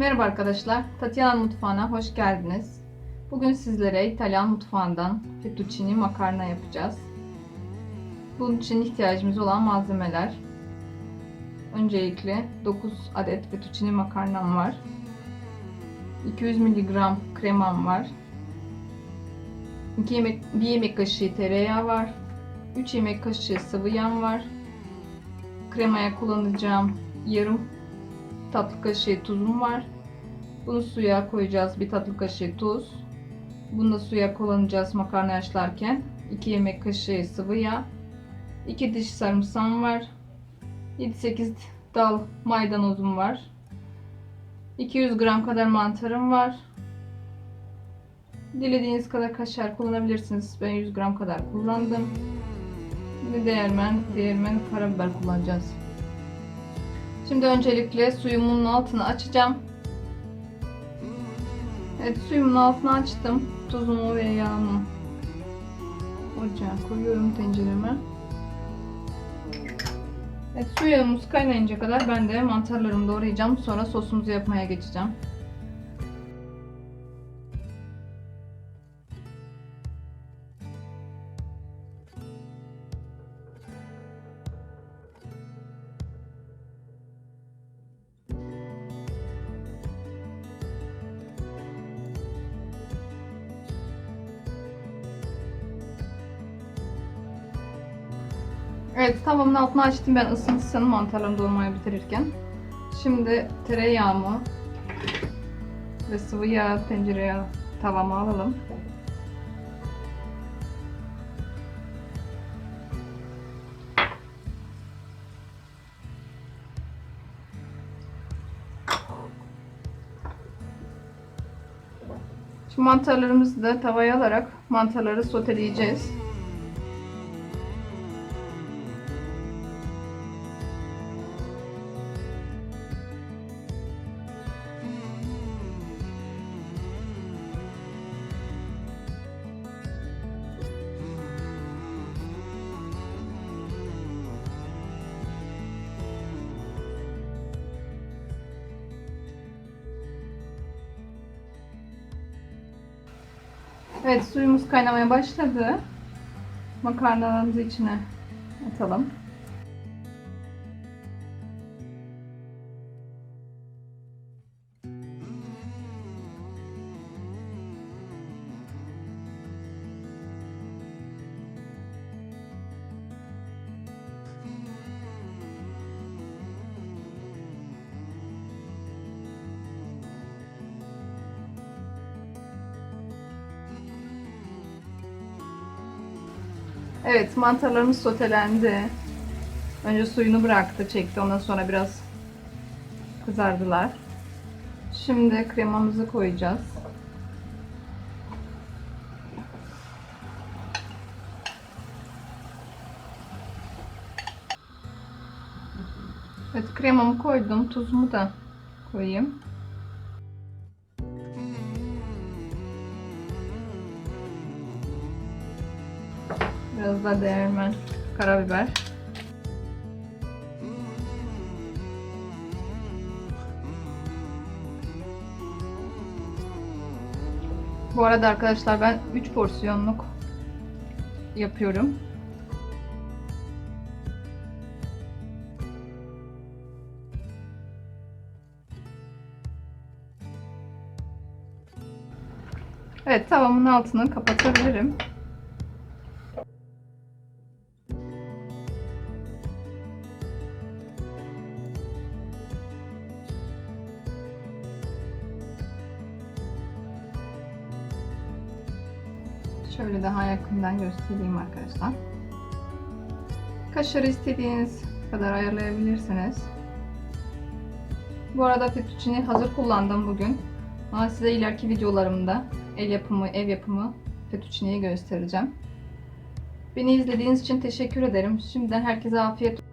Merhaba arkadaşlar, Tatiana Mutfağı'na hoş geldiniz. Bugün sizlere İtalyan mutfağından fettuccine makarna yapacağız. Bunun için ihtiyacımız olan malzemeler. Öncelikle 9 adet fettuccine makarnam var. 200 mg kremam var. 2 yemek, 1 yemek kaşığı tereyağı var. 3 yemek kaşığı sıvı yağ var. Kremaya kullanacağım yarım tatlı kaşığı tuzum var. Bunu suya koyacağız. Bir tatlı kaşığı tuz. Bunu da suya kullanacağız makarna haşlarken. 2 yemek kaşığı sıvı yağ. 2 diş sarımsağım var. 7-8 dal maydanozum var. 200 gram kadar mantarım var. Dilediğiniz kadar kaşar kullanabilirsiniz. Ben 100 gram kadar kullandım. Bir de değirmen, değirmen karabiber kullanacağız. Şimdi öncelikle suyumun altını açacağım. Evet suyumun altını açtım. Tuzumu ve yağımı ocağa koyuyorum tencereme. Evet suyumuz kaynayınca kadar ben de mantarlarımı doğrayacağım. Sonra sosumuzu yapmaya geçeceğim. Evet tavamın altını açtım ben ısınsın mantarlarımı doğramayı bitirirken. Şimdi tereyağımı ve sıvı yağ tencereye tavama alalım. Şimdi mantarlarımızı da tavaya alarak mantarları soteleyeceğiz. Evet suyumuz kaynamaya başladı. Makarnalarımızı içine atalım. Evet mantarlarımız sotelendi. Önce suyunu bıraktı, çekti. Ondan sonra biraz kızardılar. Şimdi kremamızı koyacağız. Evet kremamı koydum. Tuzumu da koyayım. Biraz da değirmen karabiber. Bu arada arkadaşlar ben 3 porsiyonluk yapıyorum. Evet tavamın altını kapatabilirim. Şöyle daha yakından göstereyim arkadaşlar. Kaşarı istediğiniz kadar ayarlayabilirsiniz. Bu arada fettuccine hazır kullandım bugün. Ama size ileriki videolarımda el yapımı, ev yapımı fettuccineyi göstereceğim. Beni izlediğiniz için teşekkür ederim. Şimdiden herkese afiyet